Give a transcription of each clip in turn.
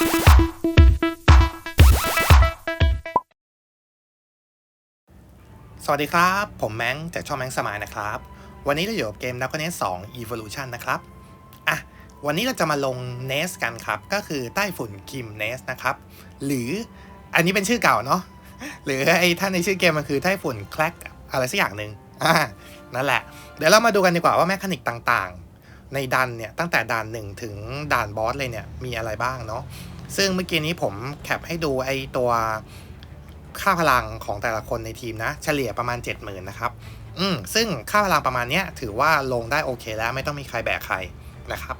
สวัสดีครับ ผมแมงจากช่องแมงสมายนะครับ วันนี้เราอยู่กับเกม d r a g o n e s 2 Evolution นะครับอะวันนี้เราจะมาลง NES กันครับ ก็คือใต้ฝุ่นคิม NES นะครับ หรืออันนี้เป็นชื่อเก่าเนาะหรือไอ้ท่านในชื่อเกมมันคือใต้ฝุ่นแคลกอะไรสักอย่างหนึ่งอ่านั่นแหละ เดี๋ยวเรามาดูกันดีกว่าว่าแมคานิกต่างๆ ในดันเนี่ยตั้งแต่ด่าน1ถึงด่านบอสเลยเนี่ยมีอะไรบ้างเนาะ ซึ่งเมื่อกี้นี้ผมแคปให้ดูไอตัวค่าพลังของแต่ละคนในทีมนะ เฉลี่ยประมาณ 70,000นะครับอืมซึ่งค่าพลังประมาณนี้ถือว่าลงได้โอเคแล้วไม่ต้องมีใครแบกใครนะครับ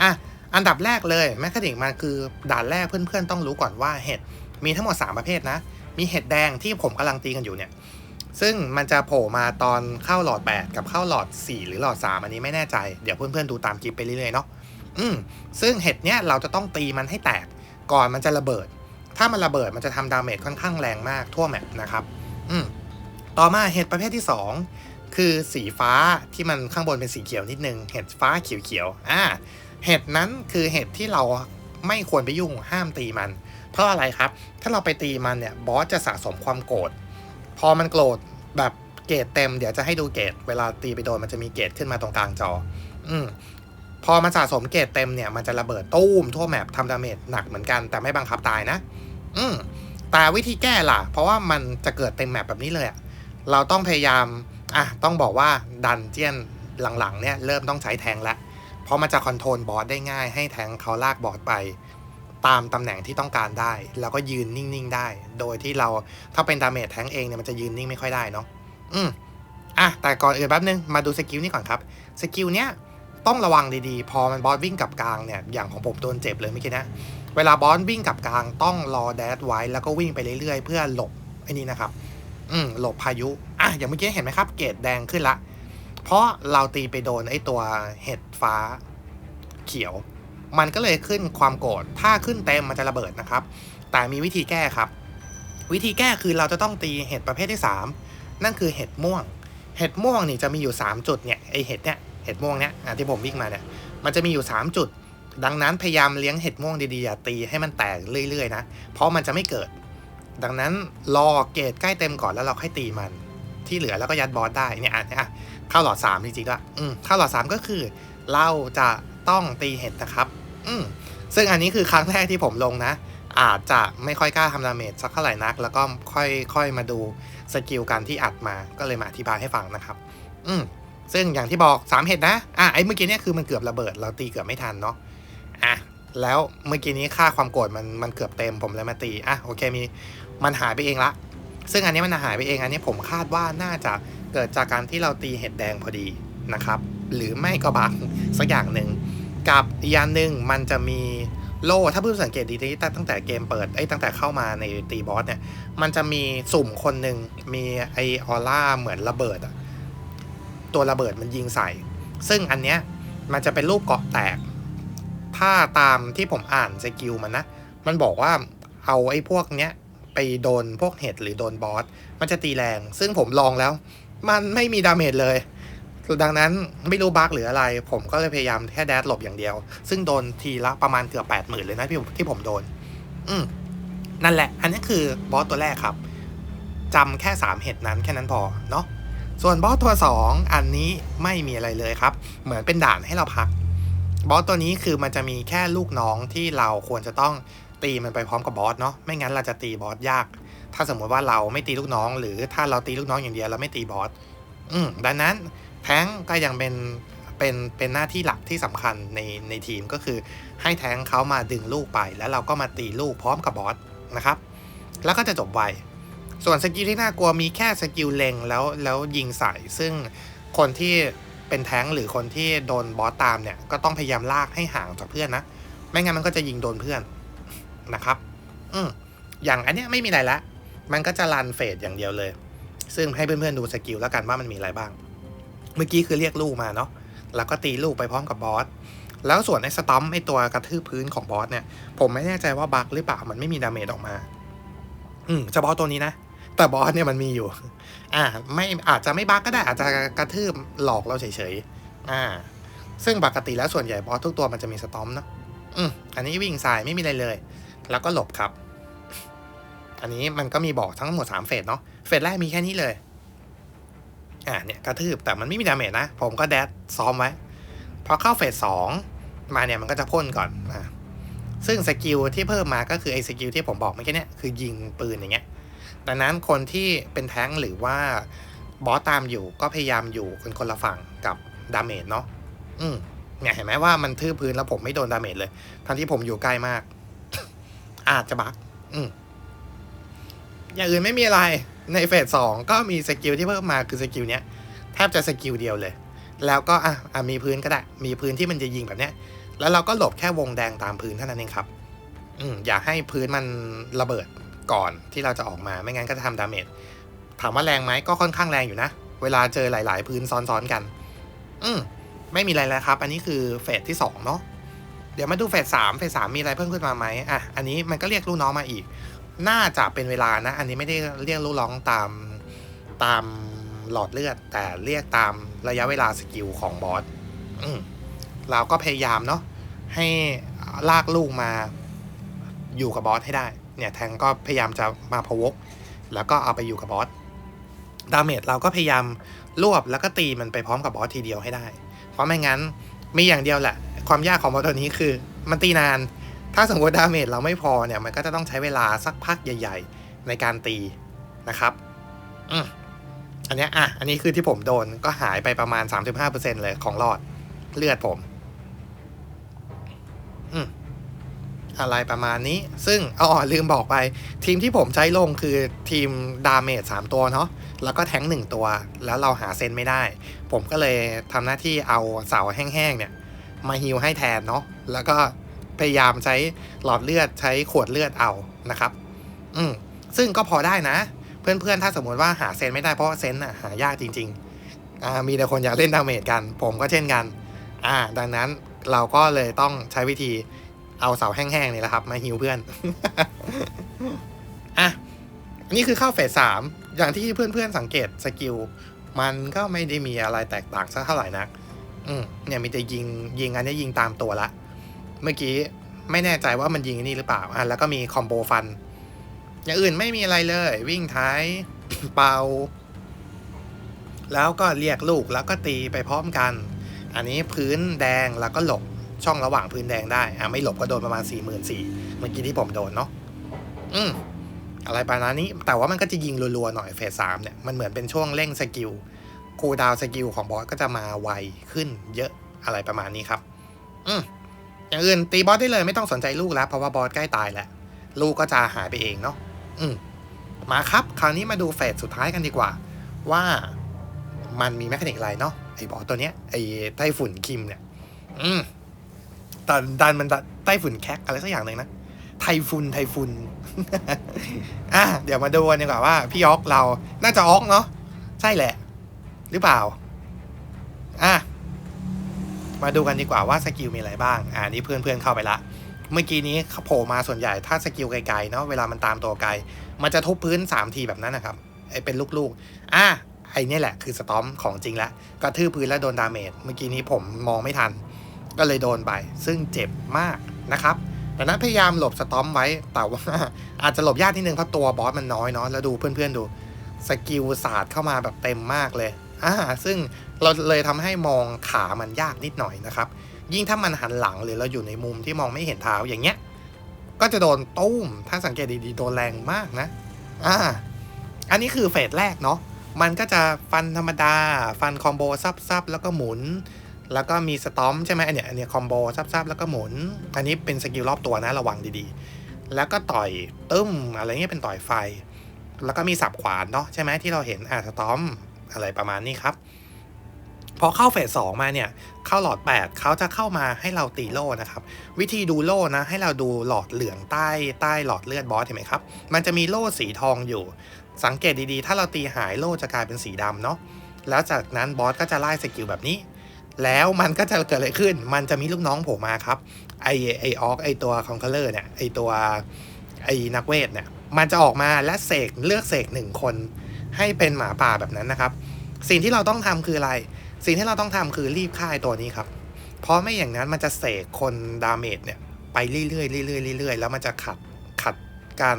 อะอันดับแรกเลยแมคคานิกมันคือด่านแรกเพื่อนๆ ต้องรู้ก่อนว่าเห็ดมีทั้งหมด 3 ประเภทนะ มีเห็ดแดงที่ผมกำลังตีกันอยู่เนี่ย ซึ่งมันจะโผล่มาตอนเข้าหลอด 8 กับเข้าหลอด 4 หรือหลอด 3 อันนี้ไม่แน่ใจ เดี๋ยวเพื่อนๆ ดูตามคลิปไปเรื่อยๆเนาะอืมซึ่งเห็ดเนี้ยเราจะต้องตีมันให้แตก ก่อนมันจะระเบิด ถ้ามันระเบิดมันจะทำดาเมจค่อนข้างแรงมากทั่วแมปนะครับอืมต่อมาเห็ดประเภทที่ 2 คือสีฟ้าที่มันข้างบนเป็นสีเขียวนิดนึง เห็ดฟ้าเขียวๆอ่าเห็ดนั้นคือเห็ดที่เราไม่ควรไปยุ่งห้ามตีมัน เพราะอะไรครับ ถ้าเราไปตีมันเนี่ยบอสจะสะสมความโกรธพอมันโกรธแบบเกรดเต็มเดี๋ยวจะให้ดูเกรดเวลาตีไปโดนมันจะมีเกรดขึ้นมาตรงกลางจอ อืม พอมันสะสมเกรดเต็มเนี่ยมันจะระเบิดตู้มทั่วแมปทำดาเมจหนักเหมือนกันแต่ไม่บังคับตายนะ อืมแต่วิธีแก้ล่ะ เพราะว่ามันจะเกิดเต็มแมปแบบนี้เลยอะเราต้องพยายามอะต้องบอกว่าดันเจียนหลังๆเนี่ยเริ่มต้องใช้แทงแล้วเพราะมันจะคอนโทรลบอสได้ง่าย ให้แทงเขาลากบอสไป ตามตำแหน่งที่ต้องการได้ แล้วก็ยืนนิ่งๆได้ โดยที่เราถ้าเป็นดาเมจแทงเองเนี่ยมันจะยืนนิ่งไม่ค่อยได้เนาะอืมอะแต่ก่อนอื่นแป๊บนึงมาดูสกิลนี้ก่อนครับสกิลเนี้ย ต้องระวังดีๆ พอมันบอสวิ่งกับกลางเนี่ยอย่างของผมโดนเจ็บเลยเมื่อกี้นะ เวลาบอสวิ่งกับกลางต้องรอแดดไว้แล้วก็วิ่งไปเรื่อยๆ เพื่อหลบไอ้นี่นะครับ อืมหลบพายุ อะอย่างเมื่อกี้เห็นไหมครับ เกรดแดงขึ้นละ เพราะเราตีไปโดนไอ้ตัวเห็ดฟ้าเขียว มันก็เลยขึ้นความโกรธถ้าขึ้นเต็มมันจะระเบิดนะครับ แต่มีวิธีแก้ครับ วิธีแก้คือเราจะต้องตีเห็ดประเภทที่ 3 นั่นคือเห็ดม่วง เห็ดม่วงนี่จะมีอยู่ 3 จุดเนี่ยไอเห็ดเนี่ย เห็ดม่วงเนี่ยอะที่ผมวิ่งมาเนี่ยมันจะมีอยู่ 3 จุด ดังนั้นพยายามเลี้ยงเห็ดม่วงดีๆอย่าตีให้มันแตกเรื่อยๆนะเพราะมันจะไม่เกิด ดังนั้นรอเกรดใกล้เต็มก่อนแล้วเราค่อยตีมัน ที่เหลือแล้วก็ยัดบอสได้เนี่ยอะอะเข้าหลอด3จริงๆด้วยอืมเข้าหลอด 3 ก็คือ เราจะต้องตีเห็ดนะครับ อืมซึ่งอันนี้คือครั้งแรกที่ผมลงนะอาจจะไม่ค่อยกล้าทำดาเมจสักเท่าไหร่นัก แล้วก็ค่อยค่อยมาดูสกิลการที่อัดมาก็เลยมาอธิบายให้ฟังนะครับ อืม ซึ่งอย่างที่บอก 3 เห็ดนะอะไอ้เมื่อกี้เนี่ยคือมันเกือบระเบิดเราตีเกือบไม่ทันเนาะอะแล้วเมื่อกี้นี้ค่าความโกรธมันมันเกือบเต็มผมเลยมาตีอะโอเคมีมันหายไปเองละ ซึ่งอันนี้มันหายไปเองอันนี้ผมคาดว่าน่าจะเกิดจากการที่เราตีเห็ดแดงพอดีนะครับ หรือไม่ก็บักสักอย่างหนึ่งกับอีกอย่างหนึ่งมันจะมีโล่ถ้าเพื่อนสังเกตดีๆตั้งแต่เกมเปิดไอ้ตั้งแต่เข้ามาในตีบอสเนี่ย มันจะมีสุ่มคนหนึ่งมีไอออร่าเหมือนระเบิดอะ ตัวระเบิดมันยิงใส่ ซึ่งอันเนี้ยมันจะเป็นรูปเกาะแตก ถ้าตามที่ผมอ่านสกิลมันนะ มันบอกว่าเอาไอ้พวกเนี้ยไปโดนพวกเห็ดหรือโดนบอส มันจะตีแรง ซึ่งผมลองแล้ว มันไม่มีดาเมจเลย ดังนั้นไม่รู้บั๊กหรืออะไร ผมก็เลยพยายามแค่แดดหลบอย่างเดียว ซึ่งโดนทีละประมาณเกือบแปดหมื่นเลยนะที่ผมที่ผมโดน อืมนั่นแหละ อันนี้คือบอสตัวแรกครับจำแค่สามเห็ดนั้นแค่นั้นพอเนาะ ส่วนบอสตัวสองอันนี้ไม่มีอะไรเลยครับ เหมือนเป็นด่านให้เราพัก บอสตัวนี้คือมันจะมีแค่ลูกน้องที่เราควรจะต้องตีมันไปพร้อมกับบอสเนาะไม่งั้นเราจะตีบอสยาก ถ้าสมมติว่าเราไม่ตีลูกน้อง หรือถ้าเราตีลูกน้องอย่างเดียวเราไม่ตีบอสอืมดังนั้นแท้งก็ยังเป็นเป็นเป็นหน้าที่หลักที่สำคัญในในทีมก็คือ ให้แท้งเขามาดึงลูกไป แล้วเราก็มาตีลูกพร้อมกับบอสนะครับ แล้วก็จะจบไว ส่วนสกิลที่น่ากลัวมีแค่สกิลเล็งแล้วแล้วยิงใส่ซึ่งคนที่เป็นแท้งหรือคนที่โดนบอสตามเนี่ย ก็ต้องพยายามลากให้ห่างจากเพื่อนนะ ไม่งั้นมันก็จะยิงโดนเพื่อนนะครับ อืมอย่างอันเนี้ยไม่มีอะไรละ มันก็จะรันเฟดอย่างเดียวเลย ซึ่งให้เพื่อนๆดูสกิลแล้วกันว่ามันมีอะไรบ้าง เมื่อกี้คือเรียกลูกมาเนาะแล้วก็ตีลูกไปพร้อมกับบอสแล้วส่วนไอ้สตอมไอ้ตัวกระทืบพื้นของบอสเนี่ย ผมไม่แน่ใจว่าบักหรือเปล่ามันไม่มีดาเมจออกมา อืมเฉพาะตัวนี้นะ แต่บอสเนี่ยมันมีอยู่ อ่า ไม่อาจจะไม่บั๊กก็ได้ อาจจะกระทืบหลอกเราเฉยๆ อ่า ซึ่งปกติแล้วส่วนใหญ่บอสทุกตัวมันจะมีสตอมเนาะอืมอันนี้วิ่งสายไม่มีอะไรเลย แล้วก็หลบครับ อันนี้มันก็มีบอกทั้งหมดสามเฟสเนาะ เฟสแรกมีแค่นี้เลย อ่า เนี่ยกระทืบแต่มันไม่มีดาเมจนะ ผมก็แดดซ้อมไว้ พอเข้าเฟสสองมาเนี่ยมันก็จะพ่นก่อนอ่าซึ่งสกิลที่เพิ่มมาก็คือไอ้สกิลที่ผมบอกเมื่อกี้เนี่ยคือยิงปืนอย่างเงี้ย ดังนั้นคนที่เป็นแท้งหรือว่าบอสตามอยู่ก็พยายามอยู่คนคนละฝั่งกับดาเมจเนาะอืมเนี่ยเห็นไหมว่ามันทื่อพื้นแล้วผมไม่โดนดาเมจเลย ทั้งที่ผมอยู่ใกล้มาก อาจจะบักอืมอย่างอื่นไม่มีอะไรในเฟสสองก็มีสกิลที่เพิ่มมาคือสกิลเนี้ยแทบจะสกิลเดียวเลย แล้วก็อะอะมีพื้นก็ได้ มีพื้นที่มันจะยิงแบบเนี้ย แล้วเราก็หลบแค่วงแดงตามพื้นเท่านั้นเองครับ อืมอย่าให้พื้นมันระเบิด ก่อนที่เราจะออกมาไม่งั้นก็จะทำดาเมจถามว่าแรงไหมก็ค่อนข้างแรงอยู่นะ เวลาเจอหลาย ๆ พื้นซ้อนๆกัน อืมไม่มีอะไรแล้วครับ อันนี้คือเฟสที่สองเนาะเดี๋ยวมาดูเฟสสามเฟสสามมีอะไรเพิ่มขึ้นมาไหมอะอันนี้มันก็เรียกลูกน้องมาอีก น่าจะเป็นเวลานะ อันนี้ไม่ได้เรียกลูกน้องตามตามหลอดเลือด แต่เรียกตามระยะเวลาสกิลของบอสอืมเราก็พยายามเนาะให้ลากลูกมาอยู่กับบอสให้ได้ เนี่ยแทงก็พยายามจะมาพวก แล้วก็เอาไปอยู่กับบอสดาเมจเราก็พยายามรวบแล้วก็ตีมันไปพร้อมกับบอสทีเดียวให้ได้ เพราะไม่งั้นมีอย่างเดียวแหละ ความยากของบอสตัวนี้คือ มันตีนาน ถ้าสมมติดาเมจเราไม่พอเนี่ยมันก็จะต้องใช้เวลาสักพักใหญ่ ๆ ในการตีนะครับอืมอันนี้อะ อันนี้คือที่ผมโดนก็หายไปประมาณ 35%เลยของหลอดเลือดผม อืม อะไรประมาณนี้ ซึ่งอ๋อลืมบอกไป ทีมที่ผมใช้ลงคือทีมดาเมจสามตัวเนาะแล้วก็แท้งหนึ่งตัว แล้วเราหาเซนไม่ได้ ผมก็เลยทำหน้าที่เอาเสาแห้งๆเนี่ยมาฮิวให้แทนเนาะแล้วก็พยายามใช้หลอดเลือดใช้ขวดเลือดเอานะครับ อืมซึ่งก็พอได้นะ เพื่อนๆ ถ้าสมมติว่าหาเซนไม่ได้เพราะเซนอะหายากจริงๆอ่ามีแต่คนอยากเล่นดาเมจกัน ผมก็เช่นกัน อ่า ดังนั้นเราก็เลยต้องใช้วิธี เอาเสาแห้งๆนี่แหละครับ มาฮิวเพื่อน อะ นี่คือเข้าเฟสสามอย่างที่เพื่อนๆสังเกตสกิล มันก็ไม่ได้มีอะไรแตกต่างสักเท่าไหร่นัก อืมเนี่ยมีแต่ยิงยิงอันนี้ยิงตามตัวละ เมื่อกี้ไม่แน่ใจว่ามันยิงนนี่หรือเปล่าอะแล้วก็มีคอมโบฟัน อย่างอื่นไม่มีอะไรเลย วิ่งท้ายเป่าแล้วก็เรียกลูกแล้วก็ตีไปพร้อมกัน อันนี้พื้นแดงแล้วก็หลบ ช่องระหว่างพื้นแดงได้อะไม่หลบก็โดนประมาณ4 4 0 0 0เมื่อกี้ที่ผมโดนเนาะอืมอะไรประมาณนี้ แต่ว่ามันก็จะยิงรัวๆหน่อยเฟสสามเนี่ยมันเหมือนเป็นช่วงเร่งสกิลคูดาวสกิลของบอสก็จะมาไวขึ้นเยอะอะไรประมาณนี้ครับ อืมอย่างอื่นตีบอสได้เลยไม่ต้องสนใจลูกแล้ว เพราะว่าบอสใกล้ตายแล้ว ลูกก็จะหายไปเองเนาะอืมมาครับคราวนี้มาดูเฟสสุดท้ายกันดีกว่า ว่ามันมีแมคานิกอะไรเนาะไอ้บอสตัวเนี้ยไอ้ไต้ฝุ่นคิมเนี่ย อืม ตอนดันมันไต้ฝุ่นแคกอะไรสักอย่างหนึ่งนะ ไทฟุนไทฟุนอะเดี๋ยวมาดูกันดีกว่าว่า พี่ออกเราน่าจะออกเนาะใช่แหละ หรือเปล่า อะมาดูกันดีกว่าว่าสกิลมีอะไรบ้าง อ่านี่เพื่อนเพื่อนๆเข้าไปละ เมื่อกี้นี้โผล่มาส่วนใหญ่ถ้าสกิลไกลๆเนาะเวลามันตามตัวไกล มันจะทุบพื้นสามทีแบบนั้นนะครับไอเป็นลูกๆ อะไอเนี่ยแหละคือสตอมของจริงละกระทืบพื้นแล้วโดนดาเมจเมื่อกี้นี้ผมมองไม่ทัน ก็เลยโดนไปซึ่งเจ็บมากนะครับดังนั้นพยายามหลบสตอมไว้แต่ว่าอาจจะหลบยากนิดนึงเพราะตัวบอสมันน้อยเนาะแล้วดูเพื่อนๆดูสกิลศาสตร์เข้ามาแบบเต็มมากเลยอ่าซึ่งเราเลยทำให้มองขามันยากนิดหน่อยนะครับ ยิ่งถ้ามันหันหลังหรือเราอยู่ในมุมที่มองไม่เห็นเท้าอย่างเงี้ย ก็จะโดนตุ้ม ถ้าสังเกตดีๆโดนแรงมากนะ อ่า อันนี้คือเฟสแรกเนาะ มันก็จะฟันธรรมดา ฟันคอมโบซับๆแล้วก็หมุน แล้วก็มีสตอมใช่ไหมอันเนี้ยอันเนี้ยคอมโบซับๆแล้วก็หมุน อันนี้เป็นสกิลรอบตัวนะระวังดีๆ แล้วก็ต่อยตึ้มอะไรเงี้ยเป็นต่อยไฟ แล้วก็มีสับขวานเนาะใช่ไหมที่เราเห็นอ่าสตอมอะไรประมาณนี้ครับพอเข้าเฟสสองมาเนี่ย เข้าหลอด 8เขาจะเข้ามาให้เราตีโล่นะครับ วิธีดูโล่นะ ให้เราดูหลอดเหลืองใต้ใต้หลอดเลือดบอสเห็นไหมครับ มันจะมีโล่สีทองอยู่ สังเกตดีๆ ถ้าเราตีหายโล่จะกลายเป็นสีดำเนาะแล้วจากนั้นบอสก็จะไล่สกิลแบบนี้ แล้วมันก็จะเกิดอะไรขึ้น มันจะมีลูกน้องโผล่มาครับ ไอไอออกไอตัวคอนเคเลอร์เนี่ย ไอตัวไอนักเวทเนี่ย มันจะออกมาและเสกเลือกเสกหนึ่งคน ให้เป็นหมาป่าแบบนั้นนะครับ สิ่งที่เราต้องทำคืออะไร สิ่งที่เราต้องทำคือรีบฆ่าไอ้ตัวนี้ครับ เพราะไม่อย่างนั้นมันจะเสกคนดาเมจเนี่ยไปเรื่อยๆเรื่อยๆเรื่อยๆแล้วมันจะขัดขัดการ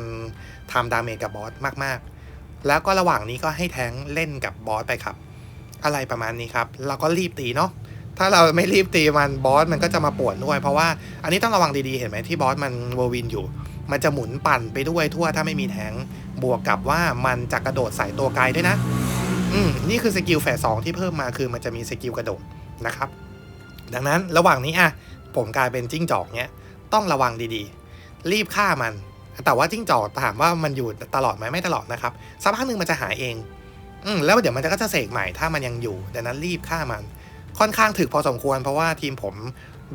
ทำดาเมจกับบอสมากๆ แล้วก็ระหว่างนี้ก็ให้แท้งเล่นกับบอสไปครับ อะไรประมาณนี้ครับ เราก็รีบตีเนาะ ถ้าเราไม่รีบตีมันบอสมันก็จะมาปวดด้วย เพราะว่าอันนี้ต้องระวังดีๆ เห็นไหมที่บอสมันเวอร์วินอยู่ มันจะหมุนปั่นไปด้วยทั่วถ้าไม่มีแทงบวกกับว่ามันจะกระโดดใส่ตัวไกลด้วยนะ อืมนี่คือสกิลแฝดสองที่เพิ่มมาคือมันจะมีสกิลกระโดดนะครับ ดังนั้นระหว่างนี้อะผมกลายเป็นจิ้งจอกเนี้ยต้องระวังดีๆ รีบฆ่ามัน แต่ว่าจิ้งจอกถามว่ามันอยู่ตลอดไหมไม่ตลอดนะครับสักพักหนึ่งมันจะหายเอง อืมแล้วเดี๋ยวมันก็จะเสกใหม่ถ้ามันยังอยู่ ดังนั้นรีบฆ่ามัน ค่อนข้างถึกพอสมควร เพราะว่าทีมผม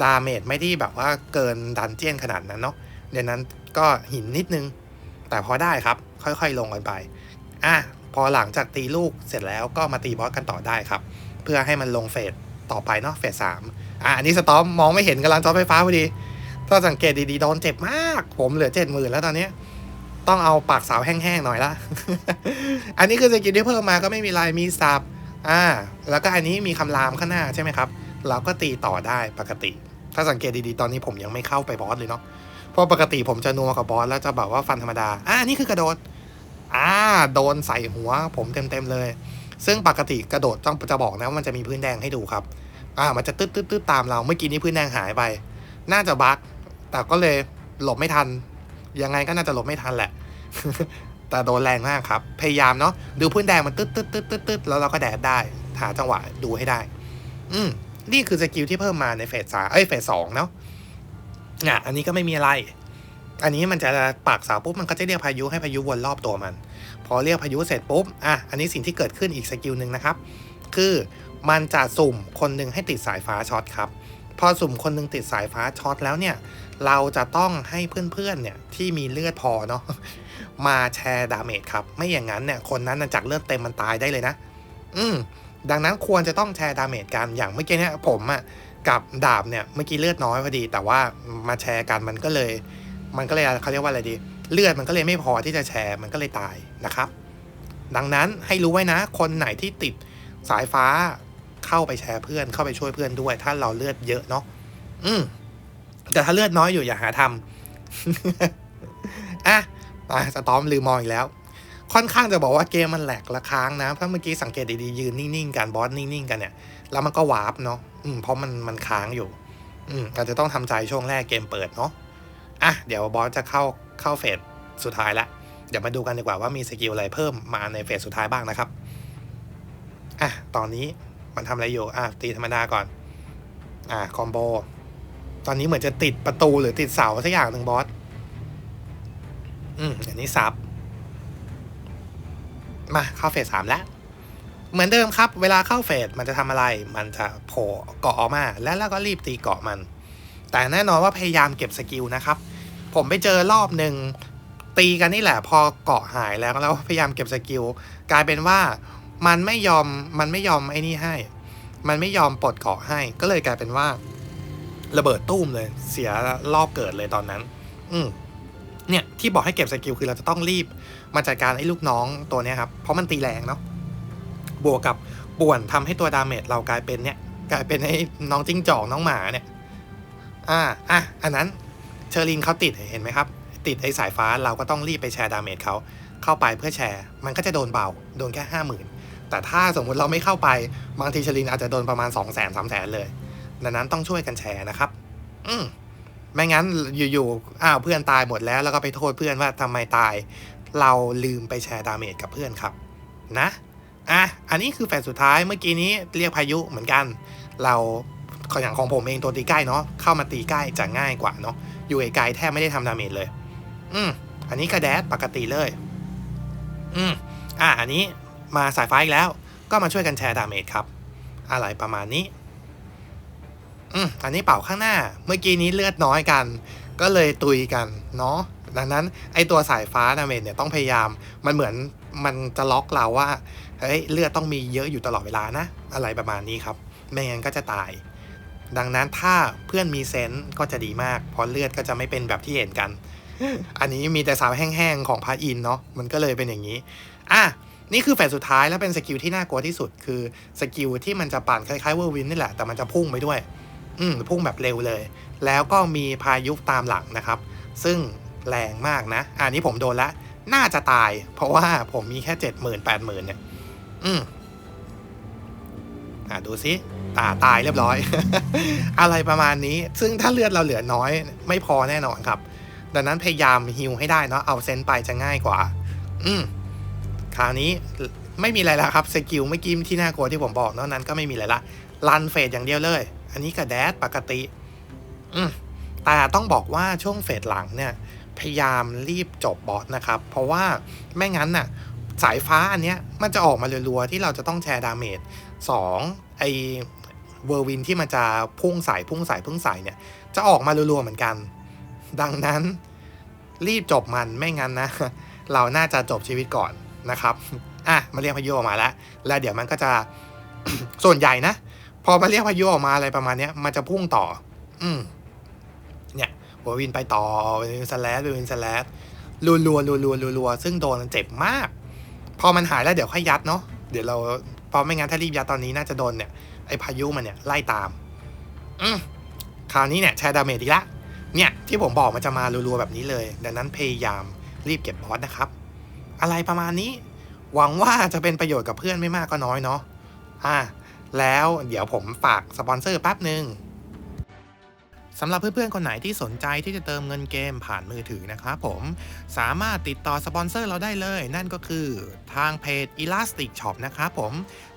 ดาเมจไม่ได้แบบว่าเกินดันเจียนขนาดนั้นเนาะเดังนั้นก็หินนิดนึง แต่พอได้ครับ ค่อยๆ ลงกันไปอะพอหลังจากตีลูกเสร็จแล้วก็มาตีบอสกันต่อได้ครับ เพื่อให้มันลงเฟสต่อไปเนาะเฟสสามอะอันนี้สตอมมองไม่เห็นกำลังจอไฟฟ้าพอดี ถ้าสังเกตดีๆโดนเจ็บมาก ผมเหลือเจ็ดหมื่นแล้วตอนเนี้ยต้องเอาปากสาวแห้งๆหน่อยละ อันนี้คือสกิลที่เพิ่มมาก็ไม่มีลายมีสับ อ่า แล้วก็อันนี้มีคำรามข้างหน้าใช่ไหมครับ เราก็ตีต่อได้ปกติ ถ้าสังเกตดีๆ ตอนนี้ผมยังไม่เข้าไปบอสเลยเนาะ เพราะปกติผมจะนัวกับบอสแล้วจะแบบว่าฟันธรรมดา อ่า นี่คือกระโดด อ่า โดนใส่หัวผมเต็มๆเลย ซึ่งปกติกระโดดต้องจะบอกนะว่ามันจะมีพื้นแดงให้ดูครับ อ่า มันจะตึ๊ดตึ๊ดตึ๊ดตามเรา เมื่อกี้นี้พื้นแดงหายไป น่าจะบั๊กแต่ก็เลยหลบไม่ทัน ยังไงก็น่าจะหลบไม่ทันแหละ แต่โดนแรงมากครับ พยายามเนาะดูพื้นแดงมันตึ๊ดตึ๊ดตึ๊ดตึ๊ดตึ๊ดแล้วเราก็แดดได้หาจังหวะดูให้ได้ อืมนี่คือสกิลที่เพิ่มมาในเฟสสาเอ้ยเฟสสองเนาะอะอันนี้ก็ไม่มีอะไร อันนี้มันจะปากเสาปุ๊บมันก็จะเรียกพายุให้พายุวนรอบตัวมัน พอเรียกพายุเสร็จปุ๊บอะอันนี้สิ่งที่เกิดขึ้นอีกสกิลหนึ่งนะครับ คือมันจะสุ่มคนหนึ่งให้ติดสายฟ้าช็อตครับ พอสุ่มคนหนึ่งติดสายฟ้าช็อตแล้วเนี่ย เราจะต้องให้เพื่อนๆเนี่ยที่มีเลือดพอเนาะ มาแชร์ดาเมจครับ ไม่อย่างนั้นเนี่ยคนนั้นจากเลือดเต็มมันตายได้เลยนะ อืมดังนั้นควรจะต้องแชร์ดาเมจกันอย่างเมื่อกี้เนี่ยผมอะกับดาบเนี่ยเมื่อกี้เลือดน้อยพอดี แต่ว่ามาแชร์กันมันก็เลย มันก็เลยเขาเรียกว่าอะไรดี เลือดมันก็เลยไม่พอที่จะแชร์มันก็เลยตายนะครับ ดังนั้นให้รู้ไว้นะ คนไหนที่ติดสายฟ้าเข้าไปแชร์เพื่อนเข้าไปช่วยเพื่อนด้วย ถ้าเราเลือดเยอะเนาะอืมแต่ถ้าเลือดน้อยอยู่อย่าหาทำอะ ไปสตอมลืมมองอีกแล้ว ค่อนข้างจะบอกว่าเกมมันแหลกละค้างนะ ถ้าเมื่อกี้สังเกตดีๆยืนนิ่งๆกันบอสนิ่งๆกันเนี่ย แล้วมันก็วาร์ปเนาะอืมเพราะมันมันค้างอยู่ อืมอาจจะต้องทำใจช่วงแรกเกมเปิดเนาะอะเดี๋ยวบอสจะเข้าเข้าเฟสสุดท้ายละเดี๋ยวมาดูกันดีกว่าว่ามีสกิลอะไรเพิ่มมาในเฟสสุดท้ายบ้างนะครับอะตอนนี้มันทำอะไรอยู่อะตีธรรมดาก่อน อะคอมโบตอนนี้เหมือนจะติดประตูหรือติดเสาสักอย่างหนึ่งบอส อืมอันนี้ซับ มาเข้าเฟสสามแล้ว เหมือนเดิมครับ เวลาเข้าเฟสมันจะทำอะไร มันจะโผล่เกาะออกมา แล้วเราก็รีบตีเกาะมัน แต่แน่นอนว่าพยายามเก็บสกิลนะครับ ผมไปเจอรอบหนึ่งตีกันนี่แหละ พอเกาะหายแล้วแล้วพยายามเก็บสกิลกลายเป็นว่ามันไม่ยอมมันไม่ยอมไอ้นี่ให้ มันไม่ยอมปลดเกาะให้ ก็เลยกลายเป็นว่า ระเบิดตุ้มเลย เสียรอบเกิดเลยตอนนั้น อืม เนี่ยที่บอกให้เก็บสกิลคือเราจะต้องรีบมาจัดการไอ้ลูกน้องตัวนี้ครับ เพราะมันตีแรงเนาะบวกกับป่วนทำให้ตัวดาเมจเรากลายเป็นเนี่ย กลายเป็นไอ้น้องจิ้งจอกน้องหมาเนี่ย อ่าอะอันนั้นเชอรินเขาติดเห็นไหมครับ ติดไอ้สายฟ้าเราก็ต้องรีบไปแชร์ดาเมจเขาเข้าไปเพื่อแชร์ มันก็จะโดนเบา โดนแค่ห้าหมื่นแต่ถ้าสมมุติเราไม่เข้าไปบางทีเชอรินอาจจะโดนประมาณ2องแสนสามแสนเลยดังนั้นต้องช่วยกันแชร์นะครับ อืม ไม่งั้นอยู่ๆอ้าวเพื่อนตายหมดแล้วแล้วก็ไปโทษเพื่อนว่าทำไมตาย เราลืมไปแชร์ดาเมจกับเพื่อนครับ นะอะอันนี้คือแฟสสุดท้ายเมื่อกี้นี้เรียกพายุเหมือนกัน เราอย่างของผมเองตัวตีใกล้เนาะเข้ามาตีใกล้จะง่ายกว่าเนาะอยู่ไกลๆแทบไม่ได้ทำดาเมจเลย อืมอันนี้กระแดดปกติเลย อืมอะอันนี้มาสายฟ้าอีกแล้ว ก็มาช่วยกันแชร์ดาเมจครับ อะไรประมาณนี้ อืมอันนี้เป่าข้างหน้า เมื่อกี้นี้เลือดน้อยกัน ก็เลยตุยกันเนาะดังนั้นไอตัวสายฟ้าดาเมจเนี่ยต้องพยายามมันเหมือนมันจะล็อกเราว่าเฮ้ยเลือดต้องมีเยอะอยู่ตลอดเวลานะ อะไรประมาณนี้ครับ ไม่งั้นก็จะตาย ดังนั้นถ้าเพื่อนมีเซนส์ก็จะดีมากเพราะเลือดก็จะไม่เป็นแบบที่เห็นกัน อันนี้มีแต่สาวแห้งๆของพระอินเนาะมันก็เลยเป็นอย่างนี้อะนี่คือแฟสสุดท้ายแล้วเป็นสกิลที่น่ากลัวที่สุด คือสกิลที่มันจะปั่นคล้ายๆเวอร์วินนี่แหละแต่มันจะพุ่งไปด้วย อืมพุ่งแบบเร็วเลย แล้วก็มีพายุตามหลังนะครับ ซึ่งแรงมากนะอันนี้ผมโดนละ น่าจะตาย เพราะว่าผมมีแค่เจ็ดหมื่นแปดหมื่นเนี่ย อืมอ่าดูสิตาตายเรียบร้อย อะไรประมาณนี้ ซึ่งถ้าเลือดเราเหลือน้อย ไม่พอแน่นอนครับ ดังนั้นพยายามฮิวให้ได้เนาะ เอาเซนไปจะง่ายกว่า อืมคราวนี้ไม่มีอะไรแล้วครับ สกิลเมื่อกี้ที่น่ากลัวที่ผมบอกนอกนั้นก็ไม่มีอะไรละ รันเฟสอย่างเดียวเลย อันนี้กับแดดปกติอืมแต่ต้องบอกว่าช่วงเฟสหลังเนี่ย พยายามรีบจบบอสนะครับ เพราะว่าไม่งั้นน่ะ สายฟ้าอันเนี้ยมันจะออกมารัวๆที่เราจะต้องแชร์ดาเมจสองไอเวอร์วินที่มันจะพุ่งใส่พุ่งใส่พุ่งใส่เนี่ย จะออกมารัวๆเหมือนกัน ดังนั้นรีบจบมันไม่งั้นนะ เราน่าจะจบชีวิตก่อนนะครับ อะ มาเรียกพายุออกมาแล้ว แล้วเดี๋ยวมันก็จะส่วนใหญ่นะ พอมาเรียกพายุออกมาอะไรประมาณเนี้ย มันจะพุ่งต่อ อืม เนี่ยหัววินไปต่อไปวินสแลดไปวินสแลดรัวรัวรัวรัวรัวรัวซึ่งโดนเจ็บมาก พอมันหายแล้วเดี๋ยวค่อยยัดเนาะเดี๋ยวเราพอไม่งั้นถ้ารีบยัดตอนนี้น่าจะโดนเนี่ยไอพายุมันเนี่ยไล่ตาม อืมคราวนี้เนี่ยแชร์ดาเมจอีกละเนี่ยที่ผมบอกมันจะมารัวๆแบบนี้เลย ดังนั้นพยายามรีบเก็บบอสนะครับ อะไรประมาณนี้ หวังว่าจะเป็นประโยชน์กับเพื่อนไม่มากก็น้อยเนาะอ่า แล้วเดี๋ยวผมฝากสปอนเซอร์แป๊บหนึ่งสำหรับเพื่อนๆ คนไหนที่สนใจที่จะเติมเงินเกมผ่านมือถือนะครับผมสามารถติดต่อสปอนเซอร์เราได้เลย นั่นก็คือทางเพจ Elastic Shop นะครับผม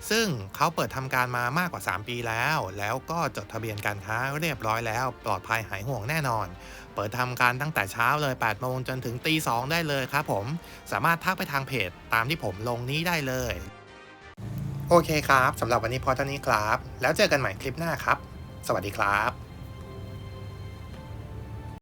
ซึ่งเขาเปิดทำการมามากกว่า 3 ปีแล้ว แล้วก็จดทะเบียนการค้าเรียบร้อยแล้ว ปลอดภัยหายห่วงแน่นอน เปิดทำการตั้งแต่เช้าเลย8โมงจนถึงตี2ได้เลยครับผม สามารถทักไปทางเพจตามที่ผมลงนี้ได้เลย โอเคครับสำหรับวันนี้พอเท่านี้ครับ แล้วเจอกันใหม่คลิปหน้าครับ สวัสดีครับ